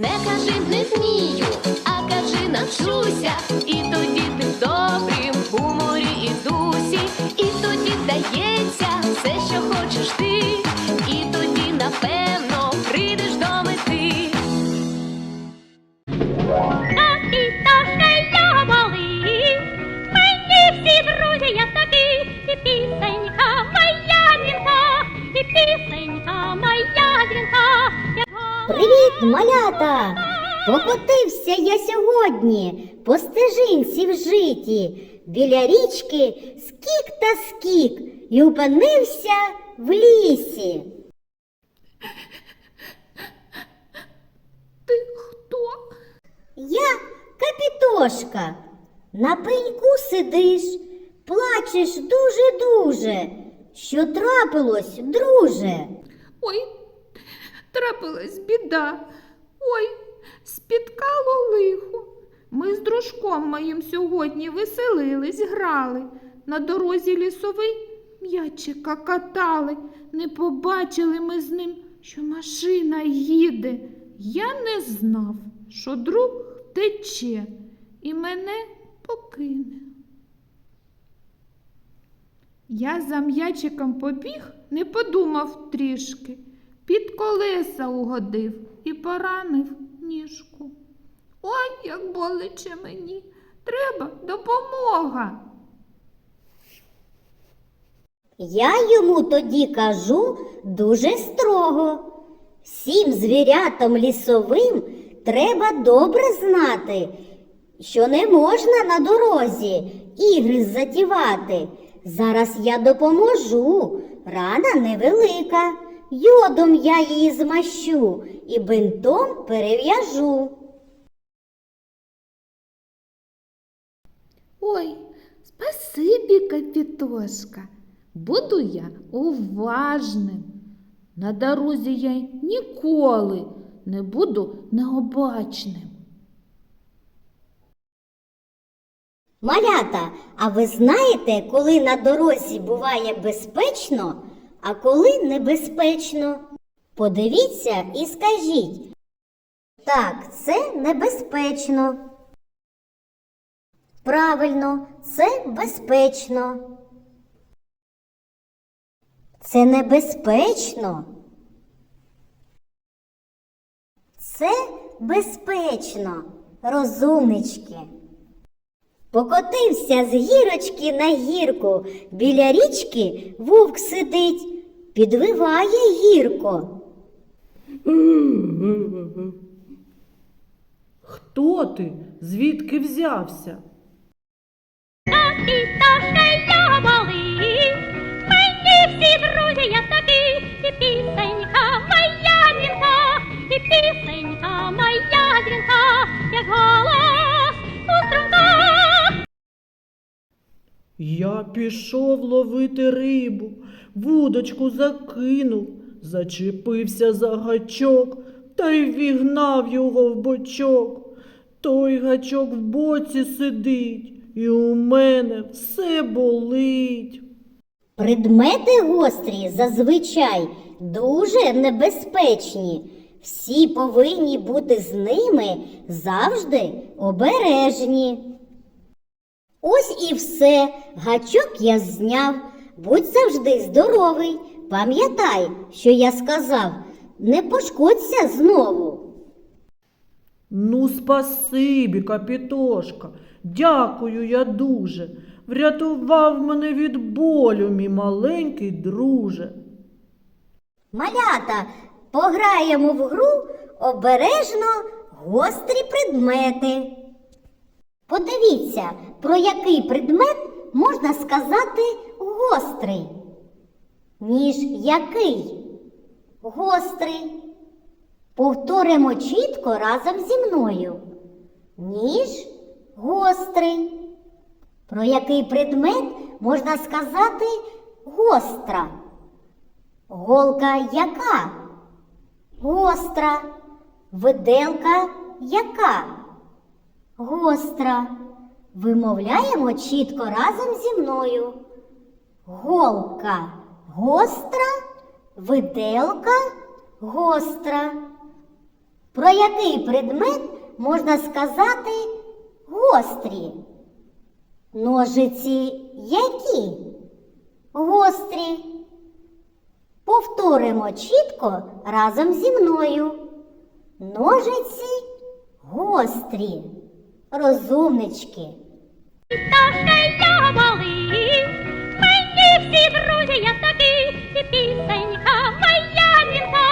Не кажи не вмію, а кажи навчуся. І тоді ти в добрім гуморі і дусі, і тоді вдається все, що хочеш ти, малята! Покотився я сьогодні по стежинці в житі, біля річки скік та скік і опинився в лісі. Ти хто? Я капітошка. На пеньку сидиш, плачеш дуже-дуже. Що трапилось, друже? Ой, трапилась біда. Ой, спіткало лихо. Ми з дружком моїм сьогодні веселились, грали. На дорозі лісовий м'ячика катали. Не побачили ми з ним, що машина їде. Я не знав, що друг втече і мене покине. Я за м'ячиком побіг, не подумав трішки, під колеса угодив і поранив ніжку. Ой, як боляче мені, треба допомога. Я йому тоді кажу дуже строго. Всім звірятам лісовим треба добре знати, що не можна на дорозі ігри затівати. Зараз я допоможу, рана невелика. Йодом я її змащу і бинтом перев'яжу. Ой, спасибі, капітошка. Буду я уважним. На дорозі я ніколи не буду необачним. Малята, а ви знаєте, коли на дорозі буває безпечно, а коли небезпечно? Подивіться і скажіть. Так, це небезпечно. Правильно, це безпечно. Це небезпечно. Це безпечно, розумнички. Покотився з гірочки на гірку, біля річки вовк сидить, підвиває гірко. Хто ти? Звідки взявся? Пісенька моя дзвінка, як Я пішов ловити рибу, вудочку закинув, зачепився за гачок та й вігнав його в бочок. Той гачок в боці сидить, і у мене все болить. Предмети гострі зазвичай дуже небезпечні. Всі повинні бути з ними завжди обережні. Ось і все. Гачок я зняв. Будь завжди здоровий. Пам'ятай, що я сказав, не пошкодься знову. Ну, спасибі, капітошка, дякую я дуже. Врятував мене від болю, мій маленький друже. Малята, пограємо в гру обережно гострі предмети. Подивіться, про який предмет можна сказати гострий. Ніж який? Гострий. Повторимо чітко разом зі мною. Ніж гострий. Про який предмет можна сказати гостра? Голка яка? Гостра. Виделка яка? Гостра. Вимовляємо чітко разом зі мною. Голка гостра, виделка гостра. Про який предмет можна сказати гострі? Ножиці які? Гострі. Повторимо чітко разом зі мною. Ножиці гострі. Розумнички. Пташка я малий, мені всі друзі я такі, і пісенька моя дзвінка,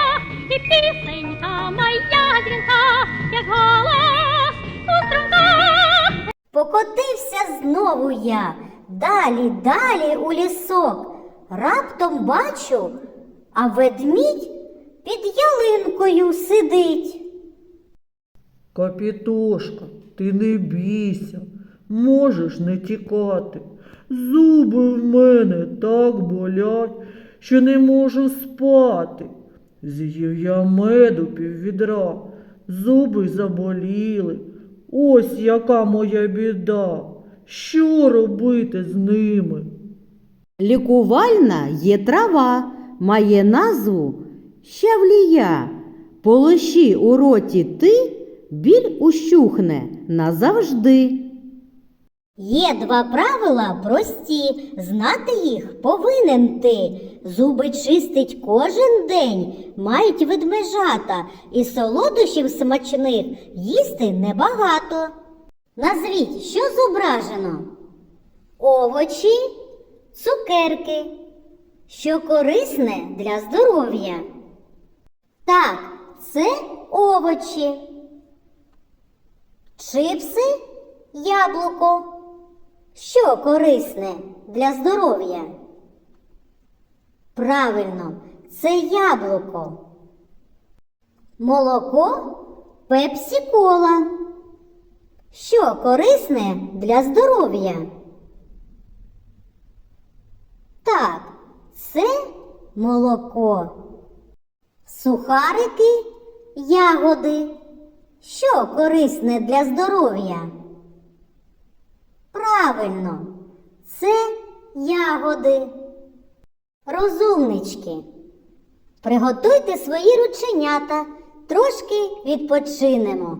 і пісенька моя дзвінка, як голос у струмках. Покотився знову я, далі, далі у лісок. Раптом бачу, а ведмідь під ялинкою сидить. Капітошка, ти не бійся, можеш не тікати. Зуби в мене так болять, що не можу спати. З'їв я меду піввідра, зуби заболіли. Ось яка моя біда. Що робити з ними? Лікувальна є трава, має назву щавлія. Полощи у роті ти, біль ущухне назавжди. Є два правила прості, знати їх повинен ти. Зуби чистить кожен день, мають ведмежата, і солодощів смачних їсти небагато. Назвіть, що зображено? Овочі, цукерки, що корисне для здоров'я. Так, це овочі. Чипси, яблуко. Що корисне для здоров'я? Правильно, це яблуко. Молоко пепсі кола. Що корисне для здоров'я? Так, це молоко. Сухарики, ягоди. Що корисне для здоров'я? Правильно, це ягоди. Розумнички. Приготуйте свої рученята, трошки відпочинемо.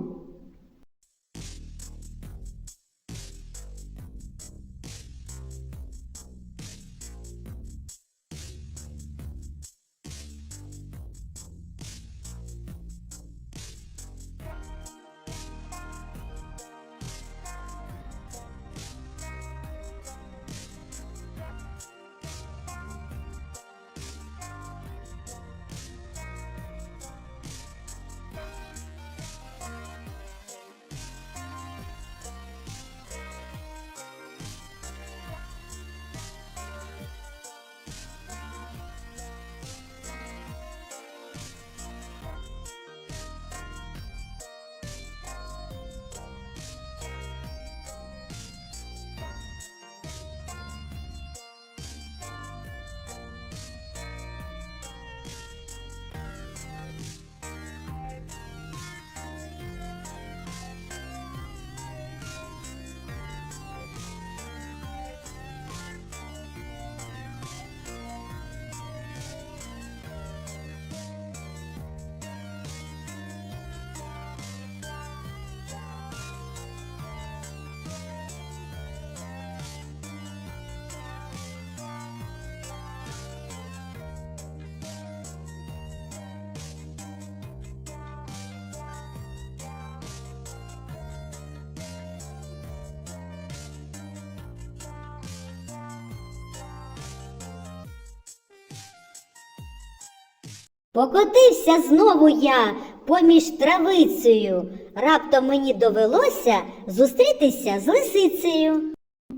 Покотився знову я поміж травицею. Раптом мені довелося зустрітися з лисицею.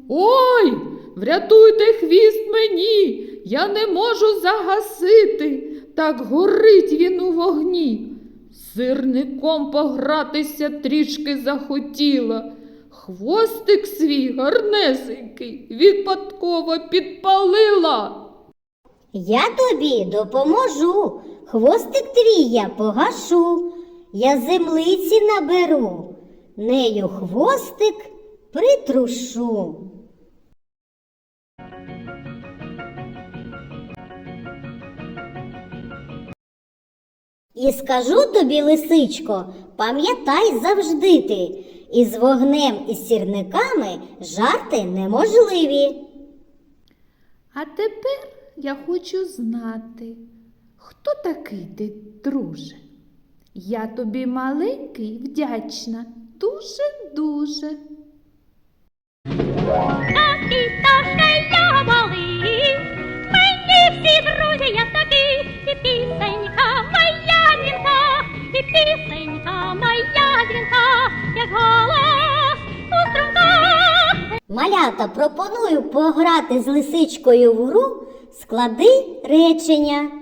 Ой, врятуйте хвіст мені, я не можу загасити, так горить він у вогні. Сирником погратися трішки захотіла. Хвостик свій гарнесенький відпадково підпалила. Я тобі допоможу. Хвостик твій я погашу. Я землиці наберу. Нею хвостик притрушу. І скажу тобі, лисичко, пам'ятай завжди ти, із вогнем і сірниками жарти неможливі. А тепер я хочу знати, хто такий ти, друже? Я тобі маленький вдячна, дуже-дуже. Малята, пропоную пограти з лисичкою в гру склади речення.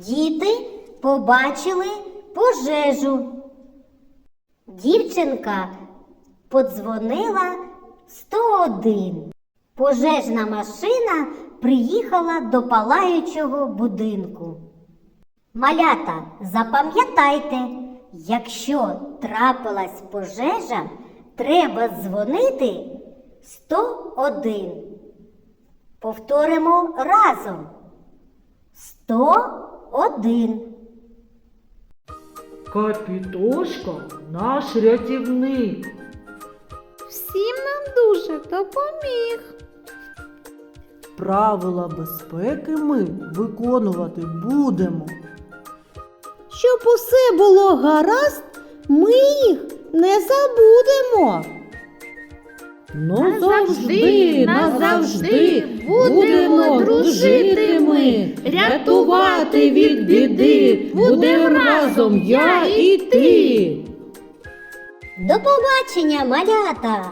Діти побачили пожежу. Дівчинка подзвонила 101. Пожежна машина приїхала до палаючого будинку. Малята, запам'ятайте, якщо трапилась пожежа, треба дзвонити 101. Повторимо разом. 101. Капітошка наш рятівник. Всім нам дуже допоміг. Правила безпеки ми виконувати будемо. Щоб усе було гаразд, ми їх не забудемо. Назавжди, назавжди будемо дружити ми, рятувати від біди будемо разом я і ти. До побачення, малята!